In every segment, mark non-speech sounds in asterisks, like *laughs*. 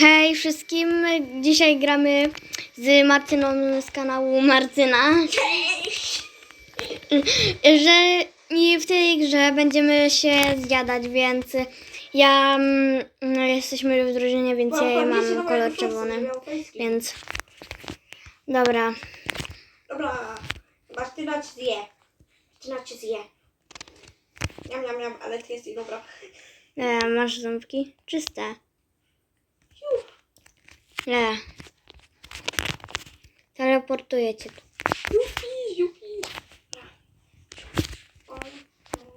Hej wszystkim, dzisiaj gramy z Martyną z kanału Martyna. Że i w tej grze będziemy się zjadać, więc ja mm, no, jesteśmy w drużynie, więc ja mam kolor czerwony. Więc dobra. Dobra, Martyna cię zje. Martyna cię zje. Miam, miam, miam, ale ty jesteś dobra. E, masz ząbki? Czyste. Nie. Teleportuję cię tu. Jupi, jupi.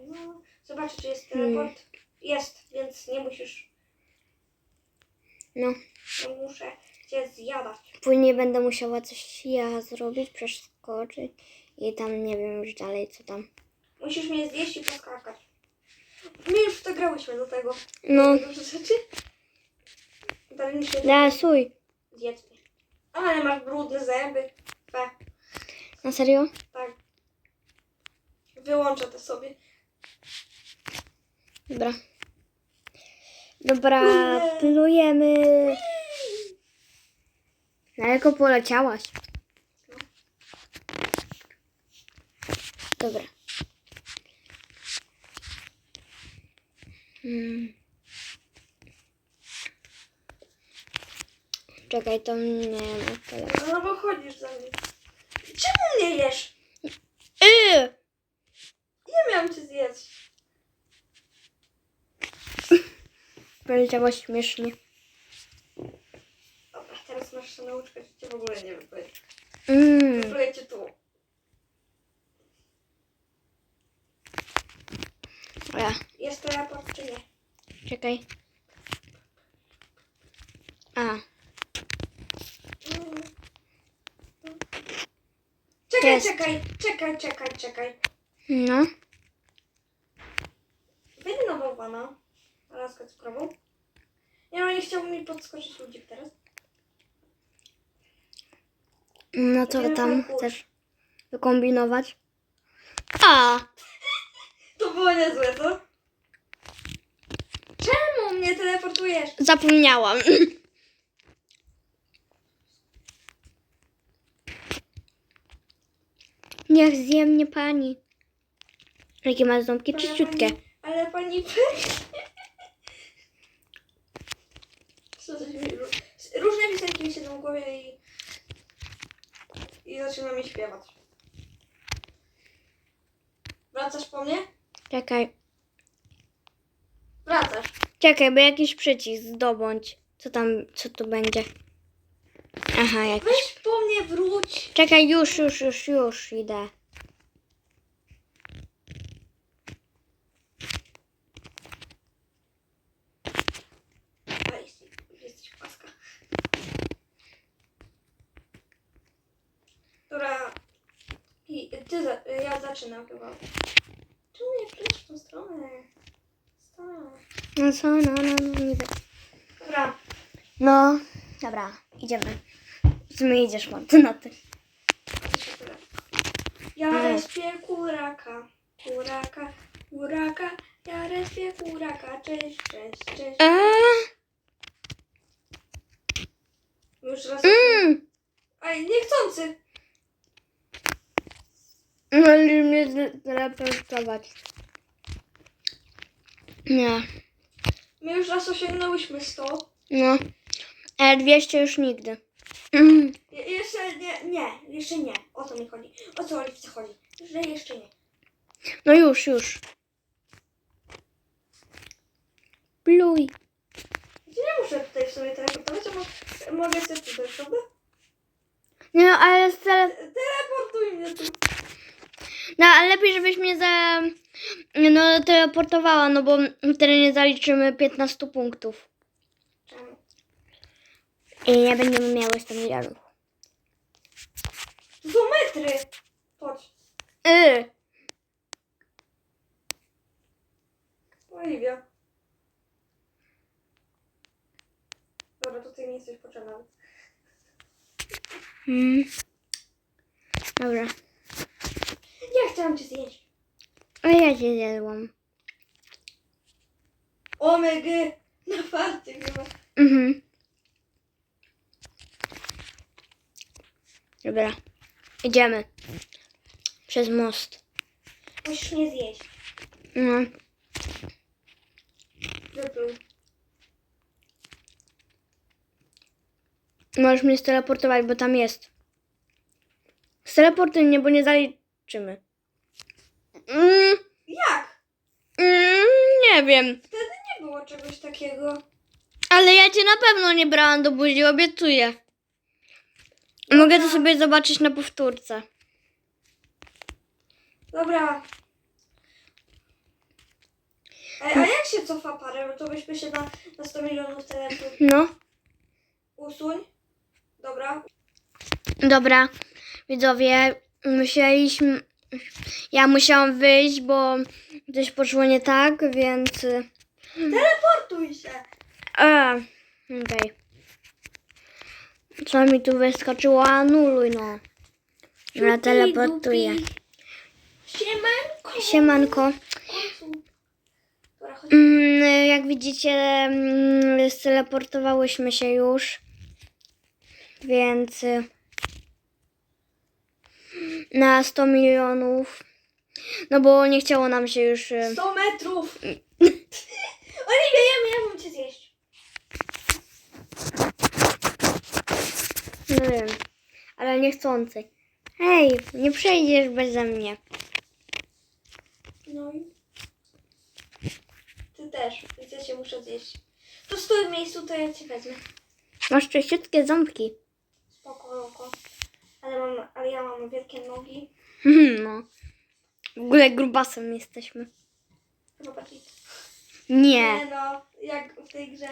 No. Zobacz, czy jest teleport. Jest, więc nie musisz. No. Nie muszę cię zjadać. Później będę musiała coś ja zrobić, przeskoczyć i tam nie wiem już dalej co tam. Musisz mnie zjeść i poskakać. My już w to grałyśmy do tego. No, Dużo rzeczy. Dalej mi się lasuj. Zjedz mnie. Ale masz brudne zęby. Fe, Na serio? tak. Wyłączę to sobie. Dobra. Dobra, plujemy. Daleko poleciałaś. Dobra. Hmm. Czekaj, to nie tyle. No bo chodzisz za mnie. Czemu nie jesz? Yy! Nie miałam cię zjeść. Poleciałaś śmiesznie. Dobra, teraz masz się nauczkę, że cię w ogóle nie wypluję. Mm. Wypluję cię tu. Ja. Jest teleport czy nie? Czekaj. A. Czekaj, Jest. czekaj, czekaj, czekaj, czekaj. No. Wyjdę na bałwana. Laskę cukrową. Nie no, nie chciałbym mi podskoczyć ludzik teraz. No Nie tam chcesz wykombinować? A! *laughs* To było niezłe, co? Czemu mnie teleportujesz? Zapomniałam. *laughs* Niech zje mnie pani. Jakie masz ząbki? Ale Czyściutkie. pani- Ale pani... Różne piosenki mi siedzą w głowie i... I zaczyna mi śpiewać. Wracasz po mnie? Czekaj. Wracasz. Czekaj, bo jakiś przycisk zdobądź. Co tam, co tu będzie? Aha, jakiś. Weź po mnie, wróć. Czekaj, już, już, już, już idę. Dobra. I ty, za, ja zaczynam chyba. Czemu nie przejdziesz w tą stronę? Stronę. No co, no, no, no, niby. Dobra. No, dobra, idziemy. W sumie idziesz, Martyna, ty. jeszcze tyle. Ja Mhm. respię kuraka. Kuraka, kuraka. Ja respię kuraka. Cześć, cześć, cześć. Eee, Już raz. mm. Aj, niechcący. Możesz mnie z- teleportować. Nie, My już raz osiągnęłyśmy 100. no. Ale 200 już nigdy. Mm. Je, jeszcze nie, nie, jeszcze nie. O co mi chodzi? O co Oliwce chodzi? Że jeszcze nie. No już, już. Pluj. Ja nie muszę tutaj w sobie teleportować, mo- mogę sobie tutaj, prawda? Nie no, ale z tele... Teleportuj mnie tu. No, ale lepiej, żebyś mnie za... No, teleportowała, no bo wtedy nie zaliczymy 15 punktów. I nie będziemy miały 100 milionów. To są metry. Chodź. Yy. Oliwia. Dobra, tutaj mi jesteś potrzebna. Mm. Dobra. Ja chciałam cię zjeść. A ja się zjadłam. Omega. Na farcie chyba. Mhm. Dobra. Idziemy. Przez most. Musisz mnie zjeść. No. Wypluj. Możesz mnie steleportować, bo tam jest. Steleportuj mnie, bo nie zaliczymy. Mm, Jak? mm, nie wiem. Wtedy nie było czegoś takiego. Ale ja cię na pewno nie brałam do buzi, obiecuję. Mogę to sobie zobaczyć na powtórce. Dobra. A, a jak się cofa parę? To byśmy się na, na 100 milionów teleport No, usuń. Dobra. dobra. Widzowie, musieliśmy... Ja musiałam wyjść, bo coś poszło nie tak, więc... Teleportuj się. A, okej. Co mi tu wyskoczyło? Anuluj, no. Dobra, teleportuję. Siemanko. Siemanko. Mm, jak widzicie, mm, steleportowałyśmy się już. Więc y, na 100 milionów. No bo nie chciało nam się już. y, 100 metrów. Oliwia, ja, ja mam cię zjeść. Nie wiem, ale niechcący. Hej, nie przejdziesz beze mnie. No i... Ty też, więc ja cię muszę zjeść. To stój w miejscu, to ja cię wezmę. Masz czyściutkie ząbki. Spoko, loko. Ale, mam, ale ja mam wielkie nogi. No. W ogóle grubasem jesteśmy. Chyba bardziej. Nie. no, jak w tej grze.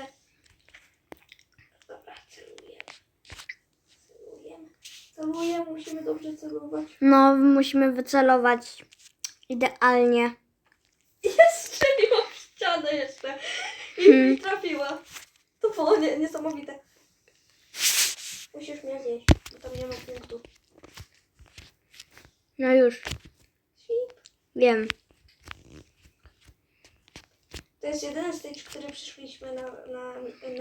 Dobra, celujemy. Celujemy, musimy dobrze celować. No, musimy wycelować idealnie. *laughs* Ja strzeliłam w ścianę jeszcze. I Hmm. mi trafiła. To było nie, niesamowite. Musisz mnie zjeść, bo tam nie ma punktu. No już, wiem. To jest jedyny stage, który przyszliśmy na, na,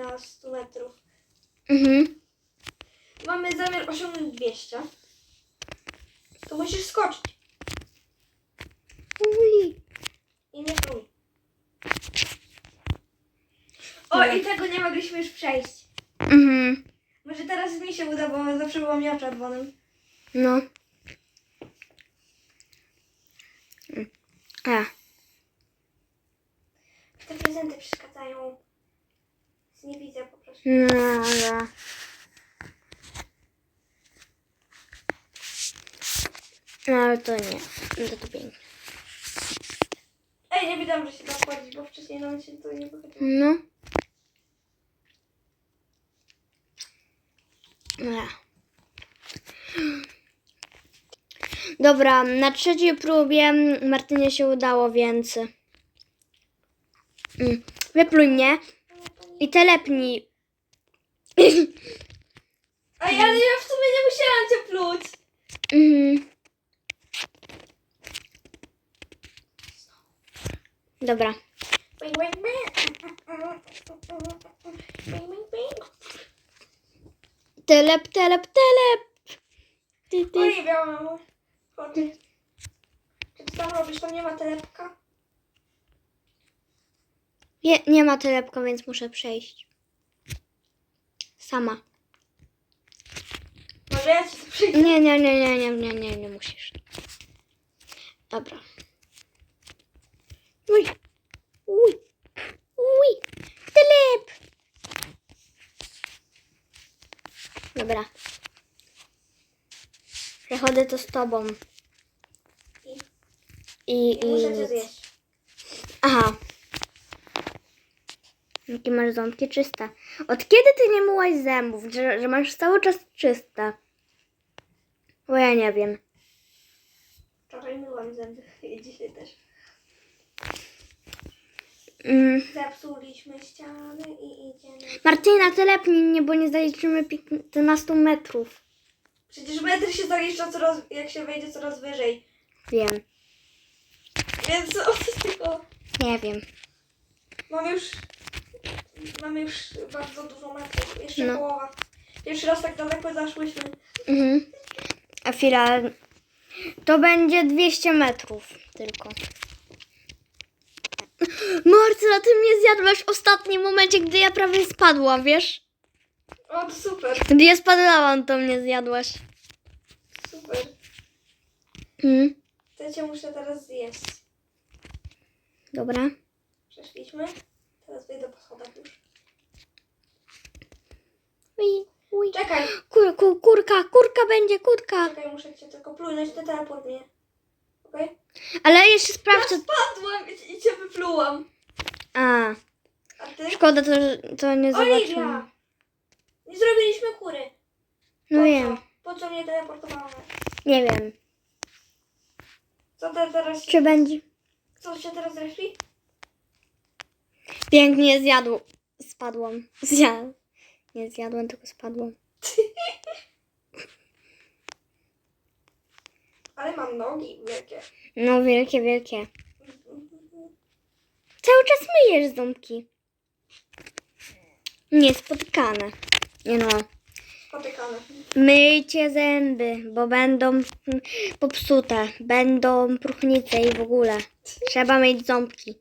na 100 metrów. Mhm. Mamy zamiar osiągnąć 200. To musisz skoczyć. Ui. I nie prój. O, i tego nie mogliśmy już przejść. Mhm. Może teraz mi się uda, bo zawsze byłam ja czerwonym. No. A. Te prezenty przeszkadzają. Nie widzę po prostu. No, dobra. No, ale to nie. No to, to pięknie. Ej, nie wiedziałam, że się da wchodzić, bo wcześniej nawet się to nie wychodziło. No. Dobra. Dobra, na trzeciej próbie Martynie się udało, więc... Mm. Wypluj mnie i telepnij. Ej, ale ja w sumie nie musiałam cię pluć. Mhm. Dobra. *laughs* Telep, telep, telep. Ty, ty. Oj, białam. Chodź. Czy ty tam robisz? Tam nie ma telepka? Nie, nie ma telepka, więc muszę przejść. Sama. Może ja ci to przyjdę. Nie, nie, nie, nie, nie, nie, nie, nie musisz. Dobra. Uj. Uj. Uj. Telep. Dobra. Przechodzę to z tobą. I, I, muszę zjeść. Aha. Jakie masz ząbki czyste. Od kiedy ty nie myłaś zębów? Że, że masz cały czas czyste? Bo ja nie wiem. Wczoraj myłam zęby *laughs* i dzisiaj też. Mm. Zepsuliśmy ściany i idziemy. Martyna, telepnij mnie, bo nie zaliczymy 15 metrów. Przecież metr się zalicza coraz, jak się wejdzie coraz wyżej. Wiem. Więc o co tylko. Nie wiem. Mamy już. Mamy już bardzo dużo metrów. Jeszcze No. połowa. Pierwszy raz tak daleko zaszłyśmy. Mhm. A chwila. To będzie 200 metrów tylko. Marcela, ty mnie zjadłaś w ostatnim momencie, gdy ja prawie spadłam, wiesz? O, to super, Gdy ja spadałam, to mnie zjadłaś. super. Mm, To ja cię muszę teraz zjeść. dobra. Przeszliśmy. Teraz wyjdę po schodach już. Uj, uj. Czekaj, Kur, kur, kurka, kurka będzie, kurka. czekaj, muszę cię tylko plunąć, ty teleport mnie. Okej? Ale jeszcze sprawdź, co... spadłam i, i cię wyplułam. A, A ty? szkoda, to, to nie zobaczyłam. Oliwia! Nie zrobiliśmy kury. No Po wiem, Co? Po co mnie teleportowałeś? nie wiem. Co te teraz... Czy będzie... Co się teraz zeszli? Pięknie zjadł. Spadłam. *laughs* Zjadł. Nie zjadłem, tylko spadłam. *laughs* Ale mam nogi wielkie. No, wielkie, wielkie. Cały czas myjesz ząbki. Niespotykane. Nie no. Spotykane. Myjcie zęby, bo będą popsute. Będą próchnice i w ogóle. Trzeba myć ząbki.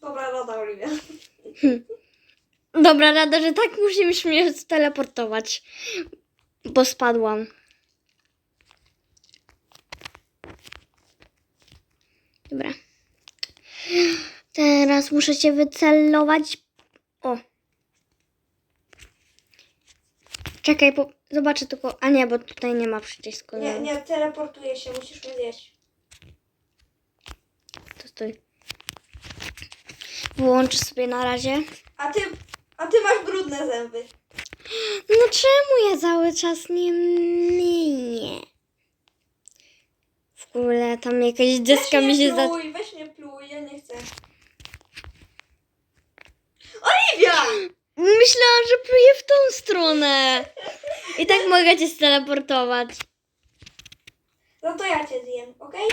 Dobra rada, Oliwia. *laughs* Dobra rada, że tak musisz mnie teleportować. Bo spadłam. Dobra. Teraz muszę cię wycelować. O. Czekaj, bo zobaczę tylko. A nie, bo tutaj nie ma przycisku. Nie, nie, teleportuję się, musisz mnie zjeść. To stój. Wyłączę sobie na razie. A ty, a ty masz brudne zęby. No czemu ja cały czas nie myję? Ogóle tam jakaś deska mi się za... pluj, weź mnie pluj, ja nie chcę. Oliwia! Myślałam, że pluję w tą stronę. I tak mogę cię steleportować. No to ja cię zjem, okej?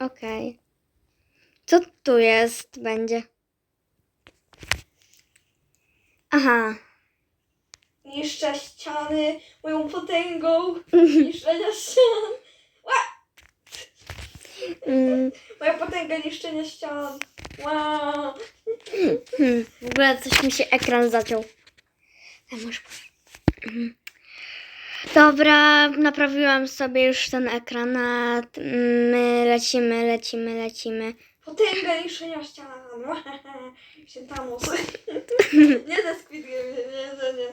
Okej. Co tu jest? Będzie. Aha. Niszczę ściany moją potęgą *laughs* niszczenia ścian. Moja potęga niszczenia ścian. Wow. hmm. W ogóle coś mi się ekran zaciął. A może... Mhm. Dobra, naprawiłam sobie już ten ekran, a t- my lecimy, lecimy, lecimy. Potęga niszczenia ścian. *laughs* Się tamus. *laughs* nie ze Squid Game, nie, nie, nie.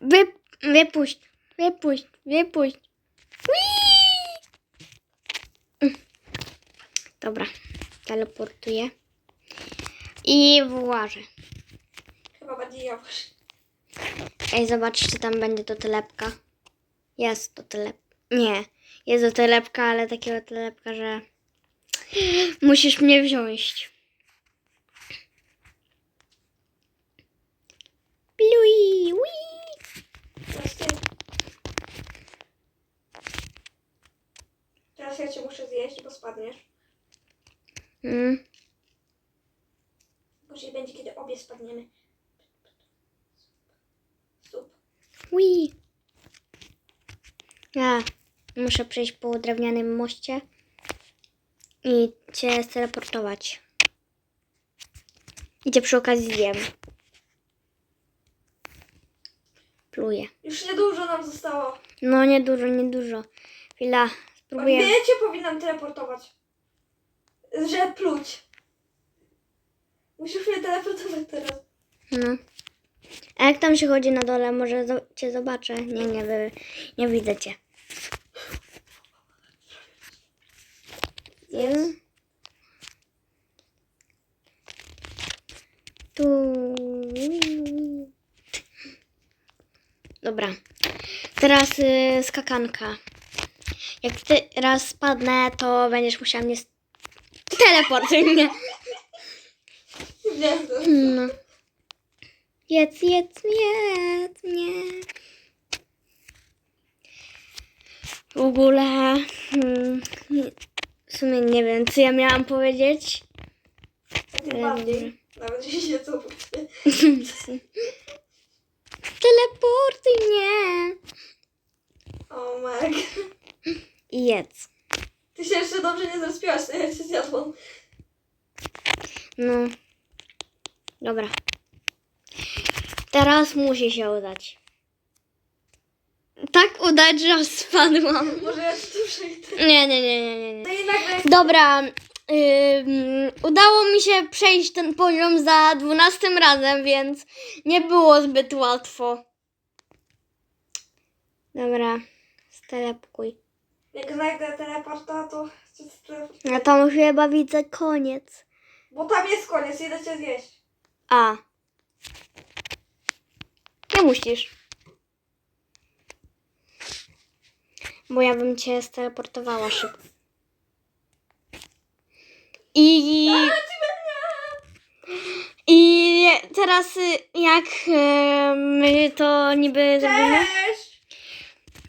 Wy, wypuść, wypuść, wypuść. Whee! Dobra, teleportuję. I włażę. Chyba bardziej jawoż. Ej, zobacz, czy tam będzie to telepka. Jest to telep... Nie, jest to telepka, ale takiego telepka, że musisz mnie wziąć. Ty. Teraz ja cię muszę zjeść, bo spadniesz. Mm. Później będzie, kiedy obie spadniemy. Sup. Ui. Ja muszę przejść po drewnianym moście i cię teleportować. I cię przy okazji zjem. Pluję. Już niedużo nam zostało. No nie dużo, nie dużo. Chwila, spróbuję. Cię powinnam teleportować. Że pluć. Musisz mnie teleportować teraz. No. A jak tam się chodzi na dole? Może zo- cię zobaczę? Nie, nie, wy- nie widzę cię. Wiem. Tu. Dobra. Teraz y, skakanka. Jak teraz spadnę, to będziesz musiała mnie... Teleportuj mnie. Nie, No. Jedz, jedz, jedz mnie. W ogóle hmm, w sumie nie wiem, co ja miałam powiedzieć. bardziej. Nawet jeśli się co *laughs* Teleportuj mnie. O Meg. I jedz. Się dobrze nie zrespiłaś, to ja cię zjadłam. No. Dobra. Teraz musi się udać. Tak udać, że aż spadłam. *laughs* Może ja tu przejdę. Nie, nie, nie, nie, nie. nie. I nagle... Dobra. ym, udało mi się przejść ten poziom za dwunastym razem, więc nie było zbyt łatwo. Dobra. Stelepkuj. Jak znajdę teleporta, to... to- Ja tam chyba widzę koniec. Bo tam jest koniec, idę cię zjeść. A. Nie musisz. Bo ja bym cię steleportowała szybko. I, I teraz y, jak y, my to niby zrobimy? Cześć!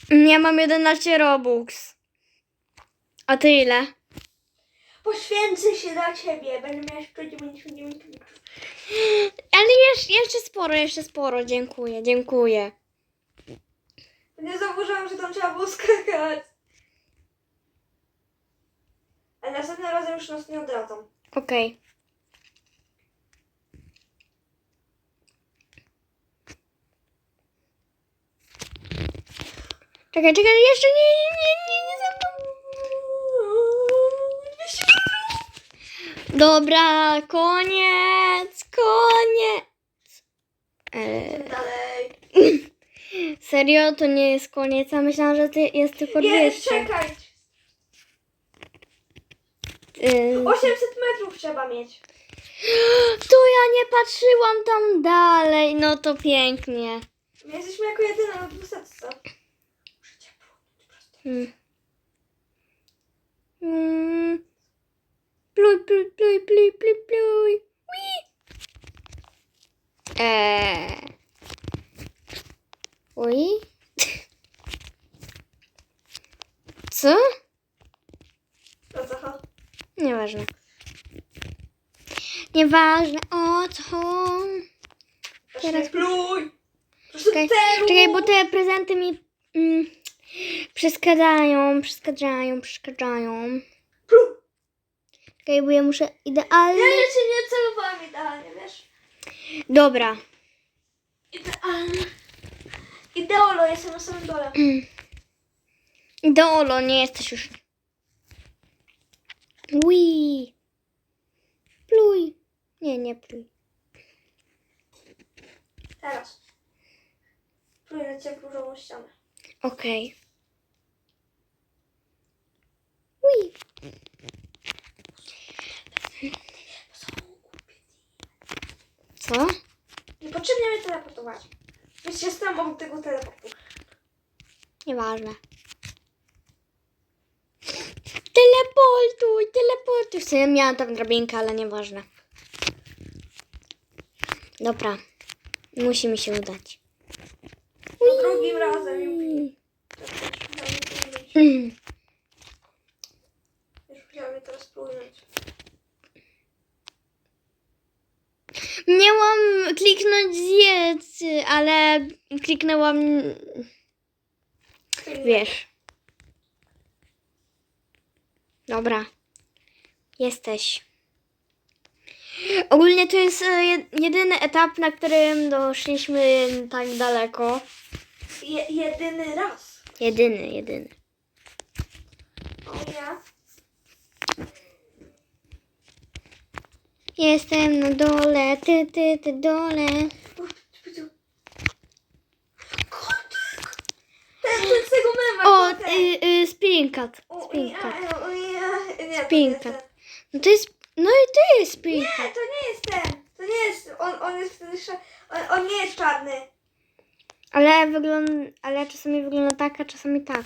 Ja mam 11 Robux. A ty ile? Poświęcę się dla ciebie. Będę miała 199 litrów. Ale jeszcze, jeszcze sporo, jeszcze sporo. Dziękuję, dziękuję. Nie zauważyłam, że tam trzeba było skakać. A następnym razem już nas nie odradzą. Okej. Czekaj, czekaj, jeszcze nie, nie, nie, nie ze mną. 200 metrów! Dobra, koniec, koniec. E, Dalej. *clears throat* serio, to nie jest koniec, a myślałam, że ty jest tylko Nie, 200. czekaj. E, 800 metrów trzeba mieć. *gasps* tu ja nie patrzyłam tam dalej, no to pięknie. My jesteśmy jako jedyne na 200. Muszę cię próbować prosto. Hmm. Mm. Pluj, pluj, pluj, pluj, pluj, pluj. Ui. Eee. Oj. Co? To co? ho? Nieważne. Nieważne o co. Teraz pluj! Czekaj, czekaj, bo te prezenty mi mm, przeszkadzają, przeszkadzają, przeszkadzają. Czekaj, bo ja muszę idealnie. Ja jeszcze nie celowałam idealnie, wiesz? Dobra. Idealnie. Ideolo, jestem na samym dole. *clears throat* Ideolo, nie jesteś już. Ui. Pluj. Nie, nie pluj. Teraz. Pluj na cię różową ścianę. Okej. Ui. Co? Niepotrzebnie mnie teleportować. Więc jestem obok tego teleportu. Nieważne. Teleportuj, teleportuj. W sumie miałam tam drabinkę, ale nieważne. Dobra. Musi mi się udać. Drugim razem. Mm. Już musiałam mnie teraz plujnąć. Miałam kliknąć zjedz, ale kliknęłam, wiesz. Dobra. Jesteś. Ogólnie to jest e, jed- jedyny etap, na którym doszliśmy tak daleko. Je, jedyny raz. Jedyny, jedyny. O ja. Jestem na dole, ty, ty, ty dole. O, y, y, spinkat. O, Spinkat. Spinkat. No to jest, no i to jest Nie, spinkat. to nie jest ten. To nie jest. On, on jest wtedy. On, on nie jest czarny. Ale wygląda, ale czasami wygląda tak, a czasami tak.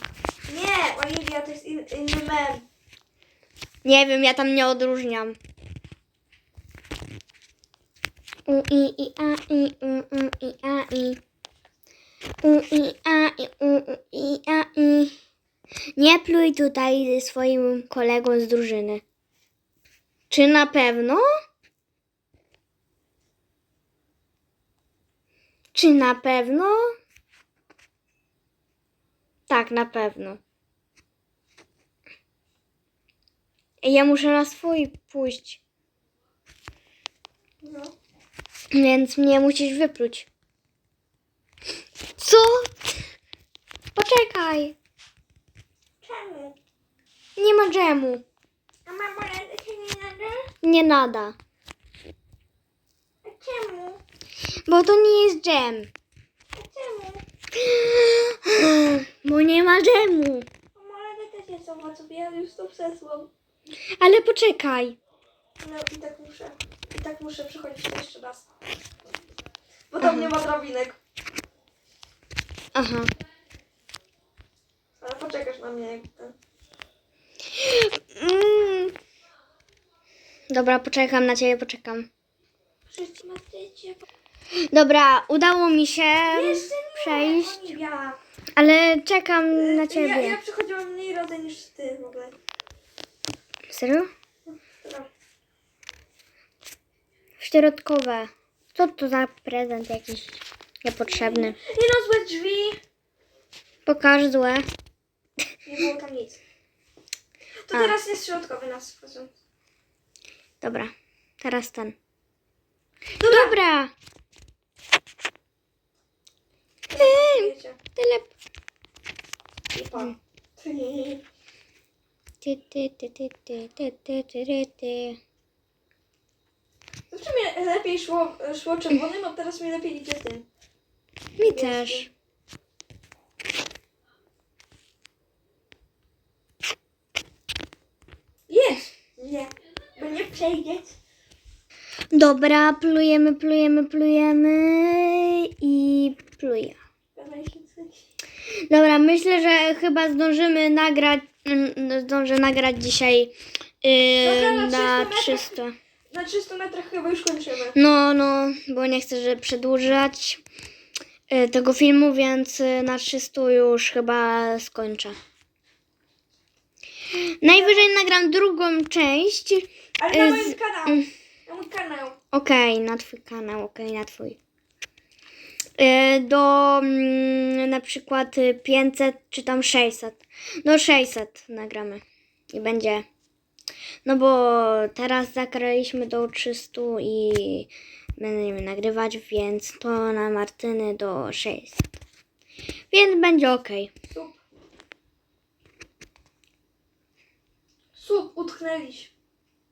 Nie, Oliwia, to jest in, inny mem. Nie wiem, ja tam nie odróżniam. U i i a i u u i a i. U i a i u u i a i. Nie pluj tutaj swoim kolegą z drużyny. Czy na pewno? Czy na pewno? Tak, na pewno. Ja muszę na swój pójść, No. Więc mnie musisz wypluć. Co? Poczekaj. Czemu? Nie ma dżemu. A marmolady się nie nada? Nie nada. A czemu? Bo to nie jest dżem. A czemu? *gasps* Bo nie ma dżemu. Marmolady też jest owoców, ja już to przesłam. Ale poczekaj. No i tak muszę. I tak muszę przychodzić jeszcze raz. Bo tam nie ma drabinek. Aha. Ale poczekasz na mnie jak ten. Mm. Dobra, poczekam na ciebie, poczekam. Dobra, udało mi się Jeszcze nie. przejść, Oliwia. ale czekam na Ja, ja ciebie. przychodziłam mniej razy niż ty w ogóle. Serio? Dobra. Środkowe. Co to za prezent jakiś niepotrzebny? Nie no, złe drzwi. Pokaż złe. Nie było tam nic. To A. teraz jest środkowy nas. Dobra, teraz ten. Dobra. Dobra, Wiecie. tyle. Ty, ty, ty, ty, ty, ty, ty, ty, ty, ty. Zawsze mi lepiej szło, szło czerwonym, a teraz mi lepiej idzie tym. Mi też. Jest! Nie. Bo nie przejdziesz. Dobra, plujemy, plujemy, plujemy i pluję. Dobra, myślę, że chyba zdążymy nagrać, mm, zdążę nagrać dzisiaj yy, na na 300 300. Na 300 metrach chyba już kończymy. No, no, bo nie chcę, żeby przedłużać y, tego filmu, więc y, na 300 już chyba skończę. Najwyżej nagram drugą część. Ale na Y, moim kanał. Na mój kanał. Okej, na twój kanał, okej, na twój. Y, Do mm, na przykład y, 500 czy tam 600. No 600 nagramy i będzie. No bo teraz zakraliśmy do 300 i będziemy nagrywać, więc to na Martyny do 600. Więc będzie ok. Sup. Sup utknęliś.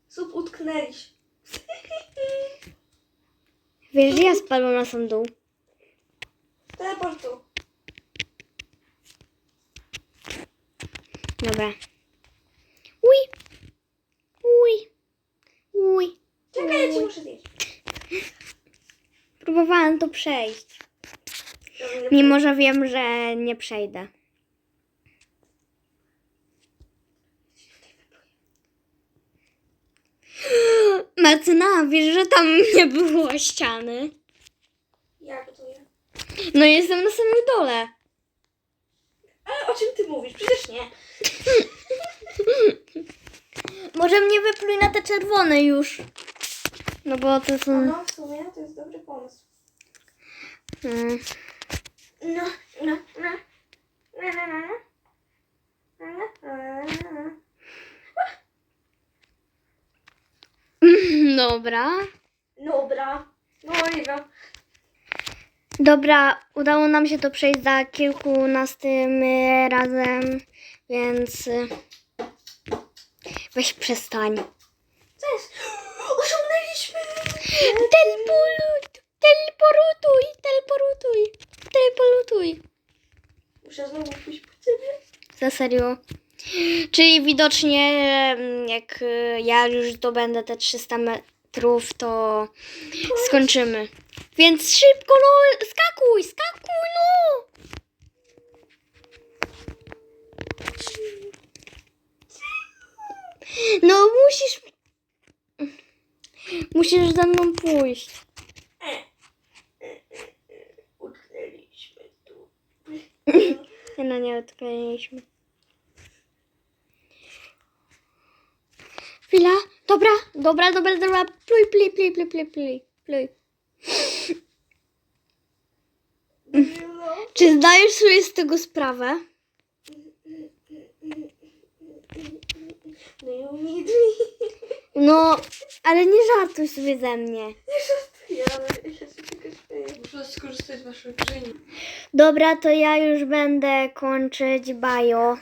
Sup utknęliś. *laughs* Wiesz, że ja spadłam na sam dół. Teleportu. Dobra. Uj. Uj. Uj. Czekaj, ja ci muszę zjeść. Próbowałam to przejść. Mimo, że wiem, że nie przejdę. *gasps* Martyna, wiesz, że tam *laughs* nie było ściany? Jak to ja? No jestem na samym dole. Ale o czym ty mówisz? Przecież nie. *laughs* Może mnie wypluj na te czerwone już. No bo to są... No, w sumie to jest dobry pomysł. Mm. No, no, no. No, no, no, no. No, no, no, no. *laughs* Dobra. Dobra. No, Oliwia. Dobra, udało nam się to przejść za kilkunastym razem, więc y, weź przestań. Co jest? *gasps* Osiągnęliśmy! Telepolut, teleporutuj, teleporutuj, teleporutuj. Muszę znowu pójść po ciebie. Za serio. Czyli widocznie jak y, ja już zdobędę te 300 metrów, to skończymy. Więc szybko, no skakuj, skakuj, no! No musisz... Musisz za mną pójść. Utknęliśmy tu. Nie, no nie odkleiliśmy. Chwila. Dobra, dobra, dobra, dobra. Pluj, pluj, pluj, pluj, pluj, pluj, pluj. Czy zdajesz sobie z tego sprawę? No need me. No, ale nie żartuj sobie ze mnie. Nie żartuję, ale ja się tylko śmieję. Muszę skorzystać z waszej grzeni. Dobra, to ja już będę kończyć bajo.